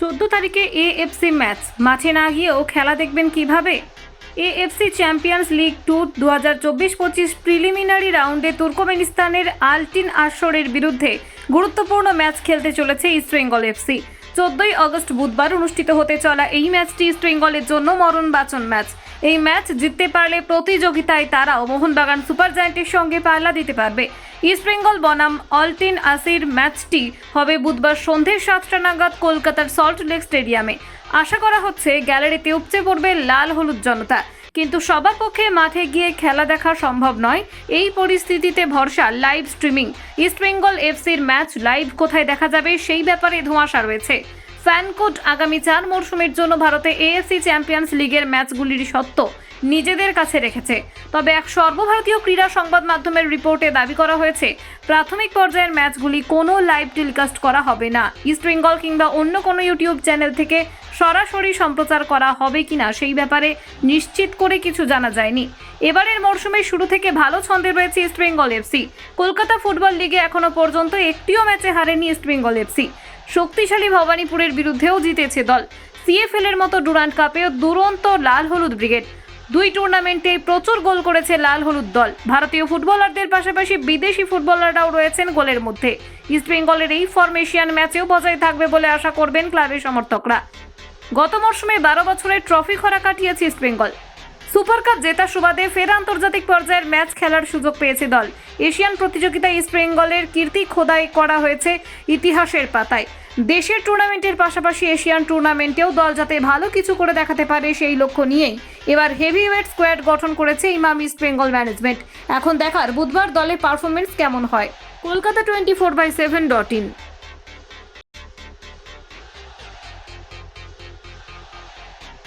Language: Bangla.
চোদ্দ তারিখে এএফসি ম্যাচ। মাঠে না গিয়েও খেলা দেখবেন কীভাবে? এএফসি চ্যাম্পিয়ন্স লিগ টু দু হাজার চব্বিশ পঁচিশ প্রিলিমিনারি রাউন্ডে তুর্কমেনিস্তানের আলটিন আসরের বিরুদ্ধে গুরুত্বপূর্ণ ম্যাচ খেলতে চলেছে ইস্ট বেঙ্গল এফসি। চোদ্দই আগস্ট বুধবার অনুষ্ঠিত হতে চলা এই ম্যাচটি ইস্ট বেঙ্গলের জন্য মরণ বাচন ম্যাচ। এই ম্যাচ জিততে পারলে প্রতিযোগিতায় তারাও মোহনবাগান সুপার জায়ান্টের সঙ্গে পাল্লা দিতে পারবে। ইস্ট বেঙ্গল বনাম অলটিন আসির ম্যাচটি হবে বুধবার সন্ধে সাতটা নাগাদ কলকাতার সল্ট লেক স্টেডিয়ামে। আশা করা হচ্ছে গ্যালারিতে উপচে পড়বে লাল হলুদ জনতা। কিন্তু সবার পক্ষে মাঠে গিয়ে খেলা দেখা সম্ভব নয়। এই পরিস্থিতিতে ভরসা লাইভ স্ট্রিমিং ইস্টবেঙ্গল এফসির ম্যাচ লাইভ কোথায় দেখা যাবে সেই ব্যাপারে ধোঁয়াশা রয়েছে। ফ্যানকোট আগামী চার মরশুমের জন্য ভারতে এএফসি চ্যাম্পিয়ন্স লিগের ম্যাচগুলির সত্ত্ব নিজেদের কাছে রেখেছে। তবে এক সর্বভারতীয় ক্রীড়া সংবাদ মাধ্যমের রিপোর্টে দাবি করা হয়েছে, প্রাথমিক পর্যায়ের ম্যাচগুলি কোনো লাইভ টেলিকাস্ট করা হবে না। ইস্ট বেঙ্গল কিংবা অন্য কোনো ইউটিউব চ্যানেল থেকে সরাসরি সম্প্রচার করা হবে কিনা সেই ব্যাপারে নিশ্চিত করে কিছু জানা যায়নি। এবারের মরশুমের শুরু থেকে ভালো ছন্দে রয়েছে East Bengal FC Kolkata football লিগে এখনও পর্যন্ত একটিও ম্যাচে হারেনি ইস্ট বেঙ্গল এফসি শক্তিশালী ভবানীপুরের বিরুদ্ধেও জিতেছে দল। সিএফএল এর মতো ডুরান্ট কাপেও দুরন্ত লাল হলুদ ব্রিগেড। দুই টুর্নামেন্টে প্রচুর গোল করেছে লাল হলুদ দল। ভারতীয় ফুটবলারদের পাশাপাশি বিদেশি ফুটবলাররাও রয়েছেন গোলের মধ্যে। ইস্ট বেঙ্গলের এই ফরমেশিয়ান ম্যাচেও বজায় থাকবে বলে আশা করবেন ক্লাবের সমর্থকরা। গত মরশুমে বারো বছরের ট্রফি খরা কাটিয়েছে ইস্ট বেঙ্গল। সুপার কাপ জেতার সুবাদে ফের আন্তর্জাতিক পর্যায়ের ম্যাচ খেলার সুযোগ পেয়েছে দল। এশিয়ান প্রতিযোগিতায় ইস্ট বেঙ্গলের কীর্তি খোদাই করা হয়েছে ইতিহাসের পাতায়। দেশের টুর্নামেন্টের পাশাপাশি এশিয়ান টুর্নামেন্টেও দল যাতে ভালো কিছু করে দেখাতে পারে সেই লক্ষ্য নিয়েই এবার হেভিওয়েট স্কোয়াড গঠন করেছে ইমাম ইস্ট বেঙ্গল ম্যানেজমেন্ট। এখন দেখার বুধবার দলের পারফরমেন্স কেমন হয়? Kolkata twenty four by seven dot in.